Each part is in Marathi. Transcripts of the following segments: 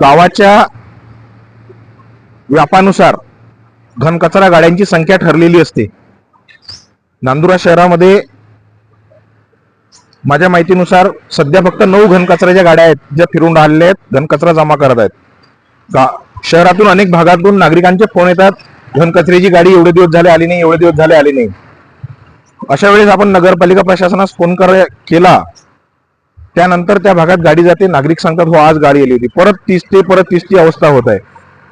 गावाच्या व्यापानुसार घनकचरा गाड्यांची संख्या ठरलेली असते. नांदुरा शहरामध्ये माझ्या माहितीनुसार सध्या फक्त नऊ घनकचऱ्याच्या गाड्या आहेत ज्या फिरून राहिलेल्या आहेत घनकचरा जमा करत आहेत. गा शहरातून अनेक भागातून नागरिकांचे फोन येतात घनकचऱ्याची गाडी एवढे दिवस झाले आली नाही एवढे दिवस झाले आली नाही. अशा वेळेस आपण नगरपालिका प्रशासनास फोन कर केला त्यानंतर त्या भागात गाडी जाते. नागरिक सांगतात हो आज गाडी आली होती. परत तीस ते परत तीस ती अवस्था होत आहे.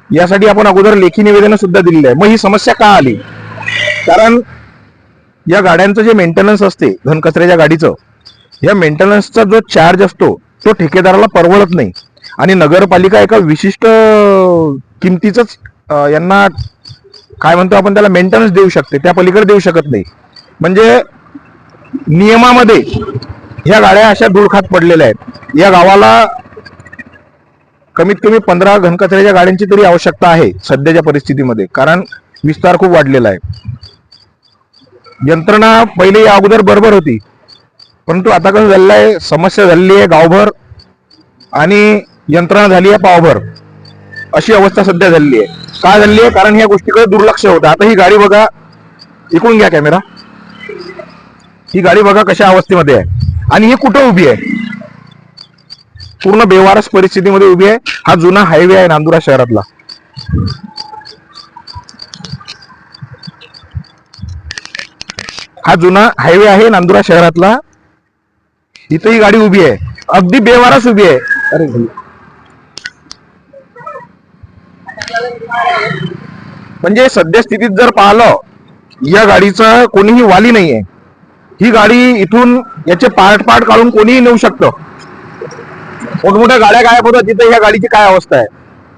यासाठी आपण अगोदर लेखी निवेदन सुद्धा दिलेलं आहे. मग ही समस्या का आली? कारण या गाड्यांचं जे मेंटेनन्स असते घनकचऱ्याच्या गाडीचं या मेंटेनन्सचा जो चार्ज असतो तो ठेकेदाराला परवडत नाही. आणि नगरपालिका एका विशिष्ट किमतीच यांना काय म्हणतो आपण त्याला मेंटेनन्स देऊ शकते. त्या पलीकडे देऊ शकत नाही. म्हणजे नियमामध्ये ह्या गाड्या अशा धूळखात पडलेल्या आहेत. या गावाला कमीत कमी पंधरा घनकचऱ्याच्या गाड्यांची तरी आवश्यकता आहे सध्याच्या परिस्थितीमध्ये कारण विस्तार खूप वाढलेला आहे. यंत्रणा पहिले या अगोदर बरोबर होती परंतु आता कसं झालेलं आहे समस्या झालेली आहे गावभर आणि यंत्रणा झाली आहे पावभर. अशी अवस्था सध्या झालेली आहे. काय झालेली आहे? कारण ह्या गोष्टीकडे दुर्लक्ष होतं. आता ही गाडी बघा इकडून घ्या कॅमेरा. ही गाडी बघा कशा अवस्थेमध्ये आहे. आणि ही कुठं उभी आहे? पूर्ण बेवारस परिस्थितीमध्ये उभी आहे. हा जुना हायवे आहे नांदुरा शहरातला. हा जुना हायवे आहे नांदुरा शहरातला. इथं ही गाडी उभी आहे. अगदी बेवारस उभी आहे. अरे म्हणजे सध्या स्थितीत जर पाहिलं या गाडीचं कोणीही वाली नाहीये. ही गाडी इथून याचे पार्ट पार्ट काढून कोणीही नेऊ शकतं. मोठमोठ्या गाड्या गायब होतात तिथे या गाडीची काय अवस्था आहे?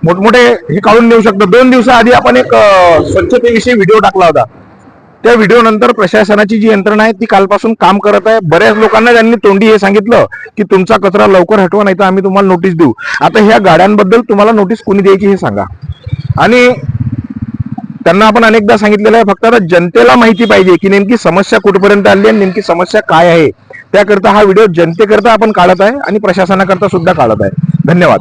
मोठमोठे हे काढून नेऊ शकतो. दोन दिवसाआधी आपण एक स्वच्छतेविषयी व्हिडिओ टाकला होता. त्या व्हिडिओ नंतर प्रशासनाची जी यंत्रणा आहे ती कालपासून काम करत आहे. बऱ्याच लोकांना त्यांनी तोंडी हे सांगितलं की तुमचा कचरा लवकर हटवा नाही तर आम्ही तुम्हाला नोटीस देऊ. आता ह्या गाड्यांबद्दल तुम्हाला नोटीस कोणी द्यायची हे सांगा. आणि त्यांना आपण अनेकदा सांगितलेलं आहे फक्त आता जनतेला माहिती पाहिजे की नेमकी समस्या कुठपर्यंत आली आणि नेमकी समस्या काय आहे. त्याकरता हा व्हिडिओ जनतेकरता आपण काढत आहे आणि प्रशासनाकरता सुद्धा काढत आहे. धन्यवाद.